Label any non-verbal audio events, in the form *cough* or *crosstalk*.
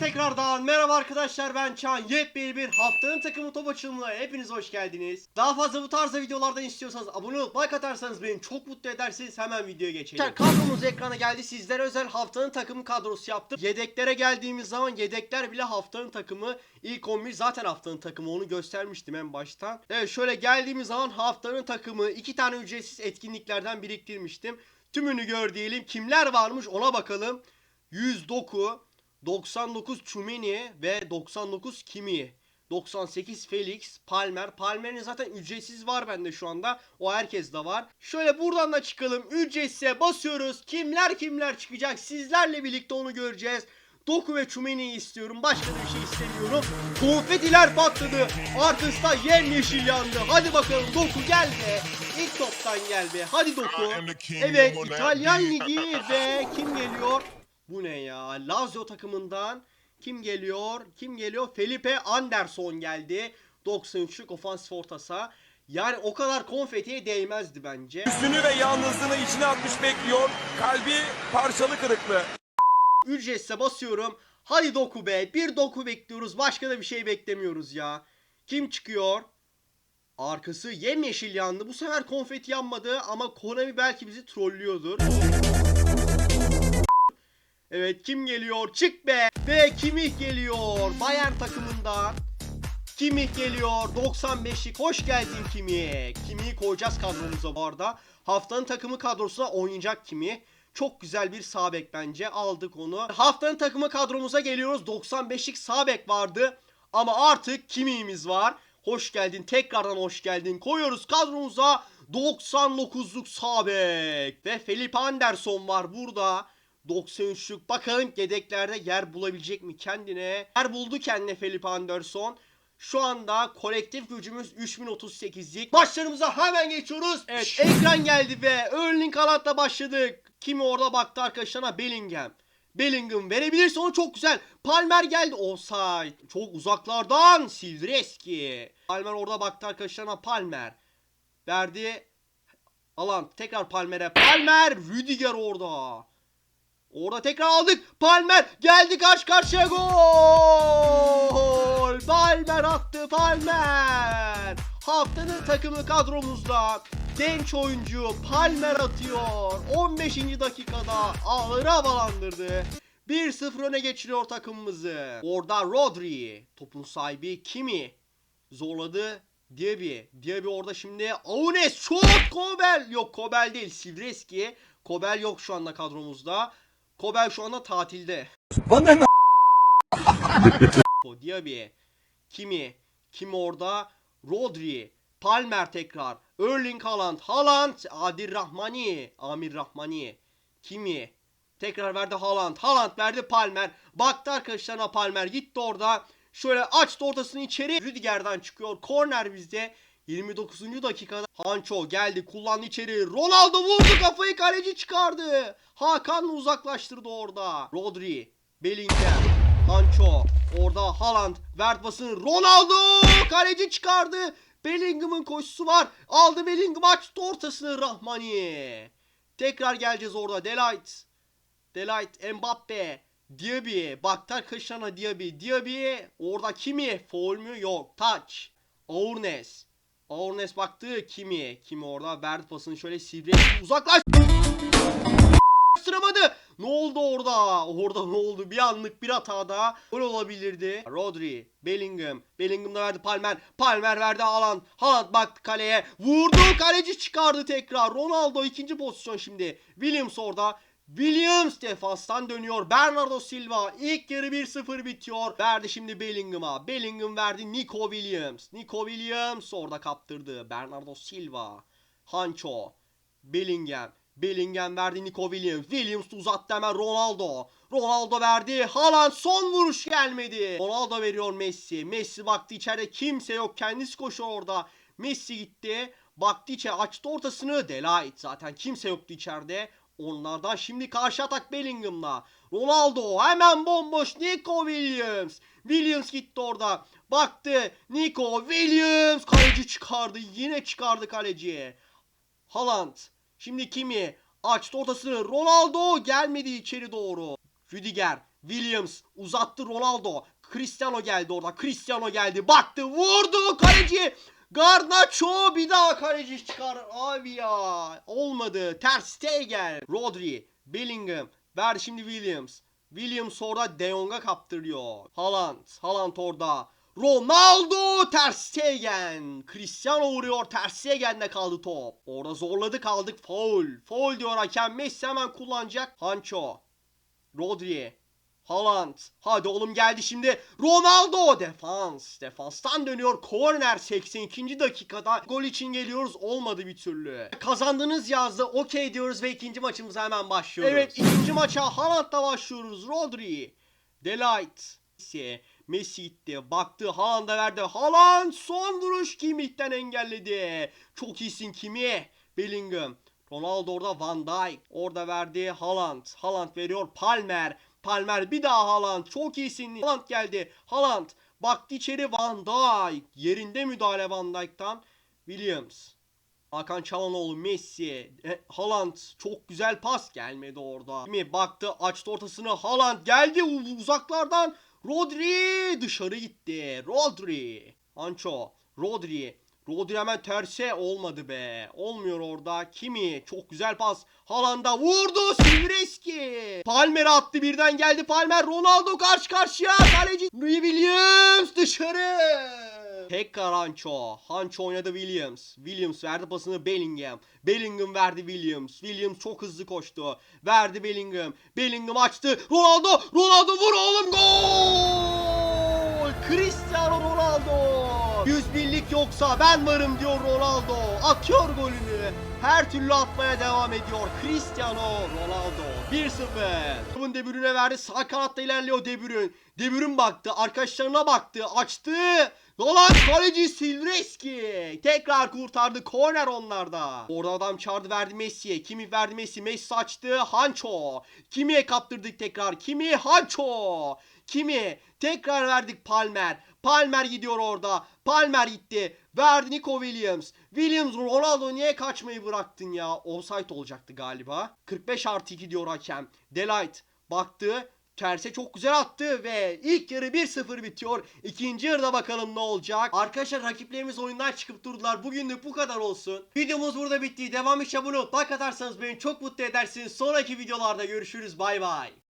tekrardan merhaba arkadaşlar ben Çağan yepyeni bir haftanın takımı top açılımına hepiniz hoş geldiniz. Daha fazla bu tarzda videolardan istiyorsanız abone olup like atarsanız beni çok mutlu edersiniz hemen videoya geçelim. Kadromuz ekrana geldi sizlere özel haftanın takımı kadrosu yaptım. Yedeklere geldiğimiz zaman yedekler bile haftanın takımı ilk 11 zaten haftanın takımı onu göstermiştim en baştan. Evet şöyle geldiğimiz zaman haftanın takımı iki tane ücretsiz etkinliklerden biriktirmiştim. Tümünü gör diyelim kimler varmış ona bakalım. 100 Doku, 99 Chumini ve 99 Kimi. 98 Felix, Palmer. Palmer'in zaten ücretsiz var bende şu anda. O herkes de var. Şöyle buradan da çıkalım. Ücretsize basıyoruz. Kimler kimler çıkacak? Sizlerle birlikte onu göreceğiz. Doku ve Chumini'yi istiyorum. Başka da bir şey istemiyorum. Konfetiler patladı. Arkasında yemyeşil yandı. Hadi bakalım Doku gel be. İlk toptan gel be. Hadi Doku. Evet İtalyan Ligi ve kim geliyor? Bu ne ya? Lazio takımından kim geliyor? Kim geliyor? Felipe Anderson geldi. 93'lük ofansif ortasa. Yani o kadar konfetiye değmezdi bence. Üstünü ve yalnızlığını içine atmış bekliyor. Kalbi parçalı kırıklı. Ücretse basıyorum. Hadi doku be. Bir doku bekliyoruz. Başka da bir şey beklemiyoruz ya. Kim çıkıyor? Arkası yemyeşil yandı. Bu sefer konfeti yanmadı ama Konami belki bizi trollüyordur. Evet kim geliyor? Çık be. Ve Kimih geliyor. Bayern takımından. Kimih geliyor. 95'lik. Hoş geldin Kimih. Kimih'i koyacağız kadromuza bu arada. Haftanın takımı kadrosuna oynayacak Kimih. Çok güzel bir sağ bek bence. Aldık onu. Haftanın takımı kadromuza geliyoruz. 95'lik sağ bek vardı. Ama artık Kimih'imiz var. Hoş geldin. Tekrardan hoş geldin. Koyuyoruz kadromuza 99'luk sağ bek. Ve Felipe Anderson var burada. 93'lük. Bakalım yedeklerde yer bulabilecek mi kendine? Yer buldu kendine Felipe Anderson. Şu anda kolektif gücümüz 3038'lik. Maçlarımıza hemen geçiyoruz. Evet ekran geldi ve Erling Haaland'la başladık. Kimi orada baktı arkadaşlarına Bellingham. Bellingham verebilirse onu çok güzel. Palmer geldi. Offside. Çok uzaklardan Sildireski. Palmer orada baktı arkadaşlarına Palmer. Verdi. Alan tekrar Palmer'e. Palmer. Rüdiger orada. Orada tekrar aldık. Palmer geldi karşı karşıya gol. Palmer attı Palmer. Haftanın takımı kadromuzda genç oyuncu Palmer atıyor. 15. dakikada ağır havalandırdı. 1-0 öne geçiriyor takımımızı. Orada Rodri. Topun sahibi Kimi. Zorladı. Diaby. Diaby orada şimdi. Aunes şut. Kobel. Yok Kobel değil. Sivreski. Kobel yok şu anda kadromuzda. Kobel şu anda tatilde. Bana ne? *laughs* Diaby. Kimi? Kimi orada? Rodri. Palmer tekrar. Erling Haaland. Haaland. Adil Rahmani. Amir Rahmani. Kimi? Tekrar verdi Haaland. Haaland verdi Palmer. Baktı arkadaşlarına Palmer. Gitti orada. Şöyle açtı ortasını içeri. Rüdiger'den çıkıyor. Korner bizde. 29. dakikada Hanço geldi kullandı içeri. Ronaldo vurdu kafayı kaleci çıkardı. Hakan uzaklaştırdı orada. Rodri, Bellingham, Hanço. Orada Haaland verdi pasını. Ronaldo kaleci çıkardı. Bellingham'ın koşusu var. Aldı Bellingham açtı ortasını Rahmani. Tekrar geleceğiz orada. Delight. Delight, Mbappe. Diaby. Baktı arkadaşlarına Diaby. Diaby. Orada kimi? Foul mü? Yok. Touch. Aurnes. Aurnes baktı kimi? Kimi orada? Verdi pasını şöyle sivri. Uzaklaş. Sıramadı. Ne oldu orada? Orada ne oldu? Bir anlık bir hatada gol olabilirdi. Rodri, Bellingham. Bellingham da verdi Palmer. Palmer verdi Haaland. Haaland baktı kaleye. Vurdu. Kaleci çıkardı tekrar. Ronaldo ikinci pozisyon şimdi. Williams orada. Williams defanstan dönüyor. Bernardo Silva ilk yarı 1-0 bitiyor. Verdi şimdi Bellingham'a. Bellingham verdi Nico Williams. Nico Williams orada kaptırdı. Bernardo Silva. Hancho. Bellingham. Bellingham verdi Nico Williams. Williams uzattı hemen Ronaldo. Ronaldo verdi. Haaland son vuruş gelmedi. Ronaldo veriyor Messi. Messi baktı içeride kimse yok. Kendisi koşuyor orada. Messi gitti. Baktı içeri açtı ortasını. Delight zaten kimse yoktu içeride. Onlardan şimdi karşı atak Bellingham'la. Ronaldo hemen bomboş Nico Williams. Williams gitti orada. Baktı Nico Williams kaleci çıkardı. Yine çıkardı kaleci. Haaland. Şimdi kimi? Açtı ortasını. Ronaldo gelmedi içeri doğru. Rüdiger. Williams uzattı Ronaldo. Cristiano geldi orada. Cristiano geldi. Baktı vurdu kaleci. Garnacho bir daha kaleci çıkar. Abi ya. Olmadı. Ter Stegen. Rodri. Bellingham. Ver şimdi Williams. Williams orada De Jong'a kaptırıyor. Haaland. Haaland orada. Ronaldo Ter Stegen. Cristiano vuruyor. Ter Stegen'de kaldı top. Orada zorladı kaldık. Foul. Foul diyor hakem. Messi hemen kullanacak. Hancho. Rodri. Haaland. Hadi oğlum geldi şimdi. Ronaldo. Defans. Defanstan dönüyor. Korner 82. dakikada. Gol için geliyoruz. Olmadı bir türlü. Kazandınız yazdı. Okey diyoruz ve ikinci maçımıza hemen başlıyoruz. Evet ikinci maça Haaland'la başlıyoruz. Rodri. Delight. Messi. Messi gitti. Baktı Haaland'a verdi. Haaland son vuruş Kimmich'ten engelledi. Çok iyisin Kimi. Bellingham. Ronaldo orada Van Dijk. Orada verdi Haaland. Haaland veriyor Palmer. Palmer bir daha Haaland. Çok iyisin. Haaland geldi. Haaland. Baktı içeri Van Dijk. Yerinde müdahale Van Dijk'tan. Williams. Hakan Çalhanoğlu, Messi, e, Haaland çok güzel pas gelmedi orada. Mi baktı açtı ortasını Haaland geldi uzaklardan. Rodri dışarı gitti. Rodri. Ancho. Rodri. Rodri hemen terse olmadı be. Olmuyor orada. Kimi? Çok güzel pas. Haaland'a vurdu. Silveski. Palmer attı birden geldi Palmer. Ronaldo karşı karşıya. Kaleci Williams dışarı. Tekrar Hancho. Hancho oynadı Williams. Williams verdi pasını Bellingham. Bellingham verdi Williams. Williams çok hızlı koştu. Verdi Bellingham. Bellingham açtı. Ronaldo. Ronaldo vur oğlum. Gol. Cristiano Ronaldo. 101'lik yoksa ben varım diyor Ronaldo. Atıyor golünü. Her türlü atmaya devam ediyor. Cristiano Ronaldo. 1-0. Bunun De Bruyne verdi. Sağ kanatta ilerliyor De Bruyne. De Bruyne baktı. Arkadaşlarına baktı. Açtı. Dolan kaleci Silveski. Tekrar kurtardı. Korner onlarda. Orada adam çağırdı verdi Messi'ye. Kimi verdi Messi. Messi açtı. Hanço. Kimi'ye kaptırdık tekrar. Kimi? Hanço. Kimi? Tekrar verdik Palmer. Palmer gidiyor orada. Palmer gitti. Verdi Nico Williams. Williams Ronaldo niye kaçmayı bıraktın ya? Offside olacaktı galiba. 45 artı 2 diyor hakem. Delight baktı. Terse çok güzel attı ve ilk yarı 1-0 bitiyor. İkinci yarıda bakalım ne olacak. Arkadaşlar rakiplerimiz oyundan çıkıp durdular. Bugünlük bu kadar olsun. Videomuz burada bitti. Devam için abone olup like atarsanız beni çok mutlu edersiniz. Sonraki videolarda görüşürüz. Bay bay.